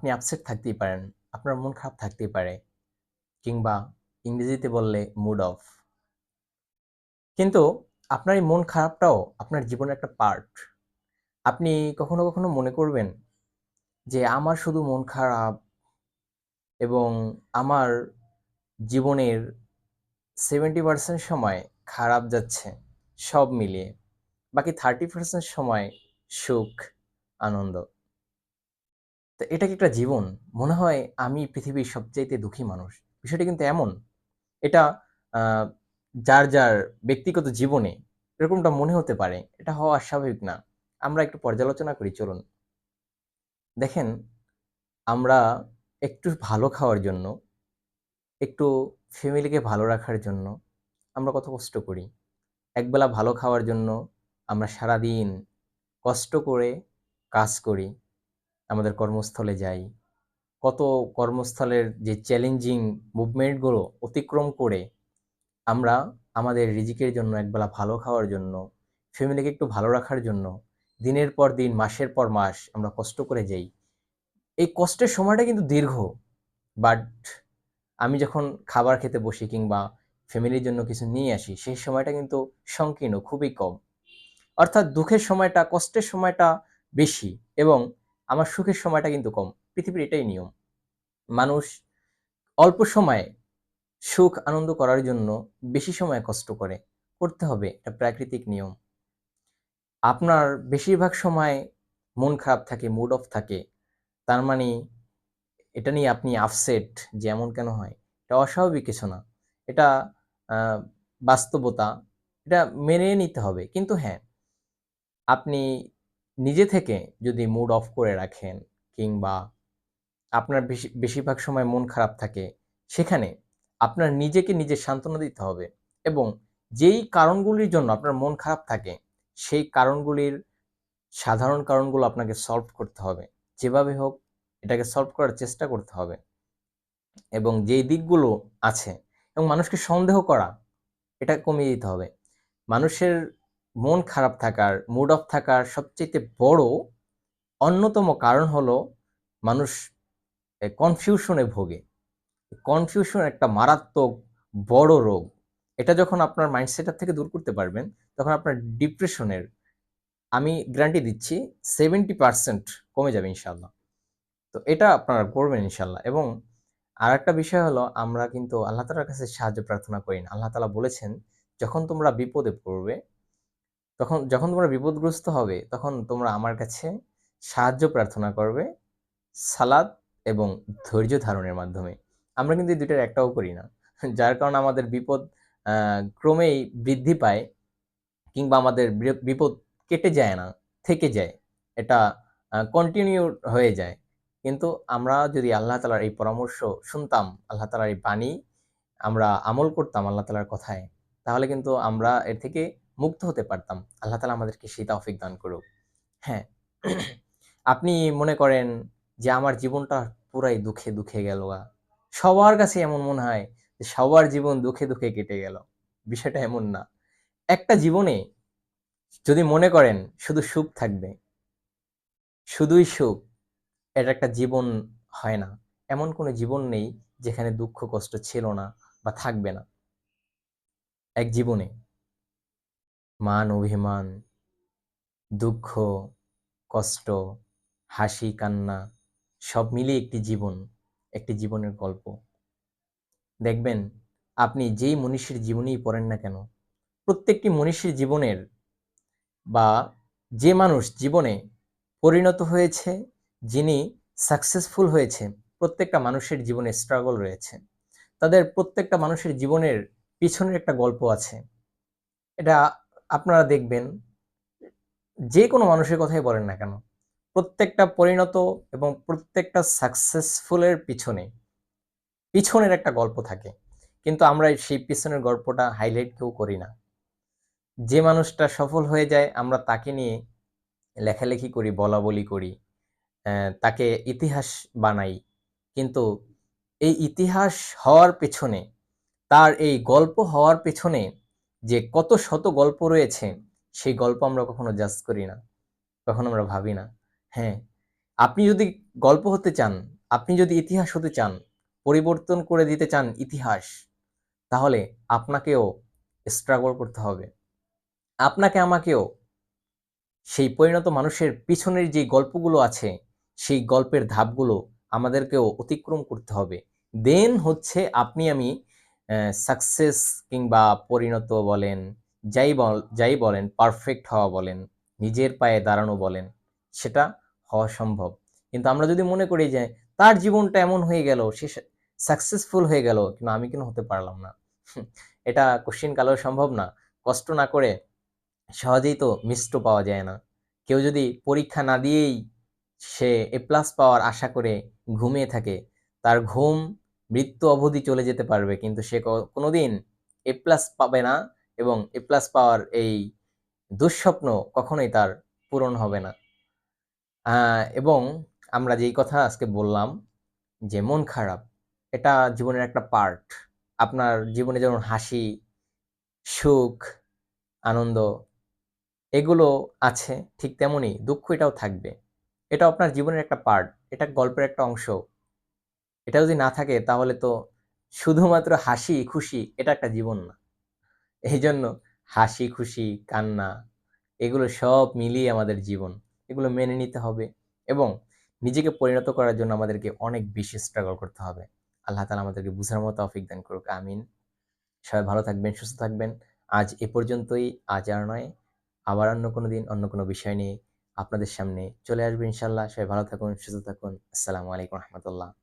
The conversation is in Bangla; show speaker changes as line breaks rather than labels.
আপনি আপসেট থাকতেই পারেন, আপনার মন খারাপ থাকতেই পারে, কিংবা ইংরেজিতে বললে মুড অফ কিন্তু আপনার এই মন খারাপটাও আপনার জীবনের একটা পার্ট আপনি কখনো কখনো মনে করবেন যে আমার শুধু মন খারাপ এবং আমার জীবনের সেভেন্টি পার্সেন্ট সময় খারাপ যাচ্ছে, সব মিলিয়ে। বাকি থার্টি পার্সেন্ট সময় সুখ, আনন্দ। তো এটা কি একটা জীবন? মনে হয় আমি পৃথিবীর সবচাইতে দুঃখী মানুষ। বিষয়টা কিন্তু এমন। এটা যার যার ব্যক্তিগত জীবনে এরকমটা মনে হতে পারে, এটা হওয়া স্বাভাবিক না। আমরা একটু পর্যালোচনা করি, চলুন। দেখেন, আমরা একটু ভালো খাওয়ার জন্য, একটু ফ্যামিলিকে ভালো রাখার জন্য আমরা কত কষ্ট করি। একবেলা ভালো খাওয়ার জন্য আমরা সারাদিন কষ্ট করে কাজ করি। আমাদের কর্মস্থলে যাই। কত কর্মস্থলের যে চ্যালেঞ্জিং মুভমেন্টগুলো অতিক্রম করে আমরা আমাদের রিজিকের জন্য একবেলা ভালো খাওয়ার জন্য ফ্যামিলিকে একটু ভালো রাখার জন্য দিনের পর দিন, মাসের পর মাস আমরা কষ্ট করে যাই। এই কষ্টের সময়টা কিন্তু দীর্ঘ। বাট আমি যখন খাবার খেতে বসি কিংবা ফ্যামিলির জন্য কিছু নিয়ে আসি, সেই সময়টা কিন্তু সংকীর্ণ, খুবই কম। অর্থাৎ দুঃখের সময়টা, কষ্টের সময়টা বেশি এবং আমার সুখের সময়টা কিন্তু কম। পৃথিবীর এটাই নিয়ম। মানুষ অল্প সময়ে সুখ, আনন্দ করার জন্য বেশি সময় কষ্ট করে। করতে হবে, এটা প্রাকৃতিক নিয়ম। আপনার বেশিরভাগ সময় মন খারাপ থাকে মুড অফ থাকে, তার মানে এটা নিয়ে আপনি আপসেট যে এমন কেন হয়, এটা অস্বাভাবিক কিছু না। এটা বাস্তবতা, এটা মেনে নিতে হবে। কিন্তু হ্যাঁ আপনি নিজে থেকে যদি মুড অফ করে রাখেন কিংবা আপনার বেশি, বেশিরভাগ সময় মন খারাপ থাকে, সেখানে আপনার নিজেকে নিজে সান্ত্বনা দিতে হবে এবং যেই কারণগুলির জন্য আপনার মন খারাপ থাকে, সেই কারণগুলির সাধারণ কারণগুলো আপনাকে সলভ করতে হবে। যেভাবে হোক, এটাকে সলভ করার চেষ্টা করতে হবে এবং যেই দিকগুলো আছে এবং মানুষকে সন্দেহ করা, এটা কমিয়ে দিতে হবে। মানুষের মন খারাপ থাকার মুড অফ থাকার সবচেয়ে বড়, অন্যতম কারণ হলো মানুষ কনফিউশনে ভোগে। কনফিউশন একটা মারাত্মক বড় রোগ। এটা যখন আপনার মাইন্ডসেটার থেকে দূর করতে পারবেন, তখন আপনার ডিপ্রেশনের, আমি গ্যারান্টি দিচ্ছি সেভেন্টি পার্সেন্ট কমে যাবে ইনশাল্লাহ তো এটা আপনারা করবেন ইনশাল্লাহ এবং আর একটা বিষয় হলো, আমরা কিন্তু আল্লাহ তালার কাছে সাহায্য প্রার্থনা করি না। আল্লাহ তালা বলেছেন, যখন তোমরা বিপদে পড়বে তখন, যখন তোমরা বিপদগ্রস্ত হবে, তখন তোমরা আমার কাছে সাহায্য প্রার্থনা করবে, সালাদ এবং ধৈর্য ধারণের মাধ্যমে। আমরা কিন্তু এই দুইটার একটাও করি না। যার কারণে আমাদের বিপদ ক্রমেই বৃদ্ধি পায় কিংবা আমাদের বিপদ কেটে যায় না, থেকে যায়। এটা কন্টিনিউ হয়ে যায়। কিন্তু আমরা যদি আল্লাহ তালার এই পরামর্শ শুনতাম, আল্লাহ তালার এই বাণী আমরা আমল করতাম আল্লাহ তালার কথায়, তাহলে কিন্তু আমরা এর থেকে মুক্ত হতে পারতাম। আল্লাহ তালা আমাদেরকে সেই তৌফিক দান করুক। হ্যাঁ আপনি মনে করেন যে আমার জীবনটা পুরাই দুঃখে দুঃখে গেল। সবার কাছে এমন মনে হয় যে সবার জীবন দুঃখে দুঃখে কেটে গেল। বিষয়টা এমন না। একটা জীবনে যদি মনে করেন শুধু সুখ থাকবে, শুধুই সুখ এটা একটা জীবন হয় না। এমন কোনো জীবন নেই যেখানে দুঃখ কষ্ট ছিল না বা থাকবে না। এক জীবনে। মান অভিমান, দুঃখ, কষ্ট, হাসি, কান্না, সব মিলিয়ে একটি জীবন, একটি জীবনের গল্প। দেখবেন, আপনি যেই মনীষীর জীবনেই পড়েন না কেন, প্রত্যেকটি মনীষীর জীবনের বা যে মানুষ জীবনে পরিণত হয়েছে, যিনি সাকসেসফুল হয়েছে, প্রত্যেকটা মানুষের জীবনে স্ট্রাগল রয়েছে। তাদের প্রত্যেকটা মানুষের জীবনের পিছনের একটা গল্প আছে। এটা আপনারা দেখবেন যে কোনো মানুষের কথাই বলেন না কেন, প্রত্যেকটা পরিণত এবং প্রত্যেকটা সাকসেসফুলের পিছনে, পিছনের একটা গল্প থাকে। কিন্তু আমরা সেই পিছনের গল্পটা হাইলাইট কেউ করি না। যে মানুষটা সফল হয়ে যায়, আমরা তাকে নিয়ে লেখালেখি করি বলা বলি করি তাকে ইতিহাস বানাই। কিন্তু এই ইতিহাস হওয়ার পেছনে, তার এই গল্প হওয়ার পেছনে যে কত শত গল্প রয়েছে, সেই গল্প আমরা কখনো জাজ করি না, কখনো আমরা ভাবি না। হ্যাঁ আপনি যদি গল্প হতে চান, আপনি যদি ইতিহাস হতে চান, পরিবর্তন করে দিতে চান ইতিহাস, তাহলে আপনাকেও স্ট্রাগল করতে হবে। আপনাকে আমাকেও সেই পরিণত মানুষের পিছনের যে গল্পগুলো আছে, সেই গল্পের ধাপগুলো আমাদেরকেও অতিক্রম করতে হবে। দেন হচ্ছে আপনি আমি সাকসেস কিংবা পরিণত বলেন, যাই বল, যাই বলেন পারফেক্ট হওয়া বলেন, নিজের পায়ে দাঁড়ানো বলেন, সেটা হওয়া সম্ভব। কিন্তু আমরা যদি মনে করি যে তার জীবনটা এমন হয়ে গেল, সে সাকসেসফুল হয়ে গেল, কিন্তু আমি কেন হতে পারলাম না? এটা কোশ্চিন কালেও সম্ভব না। কষ্ট না করে সহজেই তো মিষ্ট পাওয়া যায় না। কেউ যদি পরীক্ষা না দিয়েই সে এ প্লাস পাওয়ার আশা করে ঘুমিয়ে থাকে, তার ঘুম মৃত্যু অবধি চলে যেতে পারবে, কিন্তু সে কোনো দিন এ প্লাস পাবে না এবং এ প্লাস পাওয়ার এই দুঃস্বপ্ন কখনোই তার পূরণ হবে না। এবং আমরা যেই কথা আজকে বললাম যে মন খারাপ, এটা জীবনের একটা পার্ট আপনার জীবনে যেমন হাসি, সুখ, আনন্দ, এগুলো আছে, ঠিক তেমনই দুঃখ এটাও থাকবে। এটা আপনার জীবনের একটা পার্ট এটা গল্পের একটা অংশ। এটা যদি না থাকে তাহলে তো শুধুমাত্র হাসি খুশি এটা একটা জীবন না। এই জন্য হাসি খুশি, কান্না এগুলো সব মিলিয়ে আমাদের জীবন। এগুলো মেনে নিতে হবে এবং নিজেকে পরিণত করার জন্য আমাদেরকে অনেক বেশি স্ট্রাগল করতে হবে। আল্লাহ তালা আমাদেরকে বুঝার মতো অফিক দান করুক, আমিন। সবাই ভালো থাকবেন, সুস্থ থাকবেন। আজ এ পর্যন্তই, আজ আর নয়, আবার অন্য কোনো দিন, অন্য কোনো বিষয় নিয়ে আপনাদের সামনে চলে আসবে ইনশাল্লাহ সবাই ভালো থাকুন, সুস্থ থাকুন। আসসালামু আলাইকুম রহমতুল্লাহ।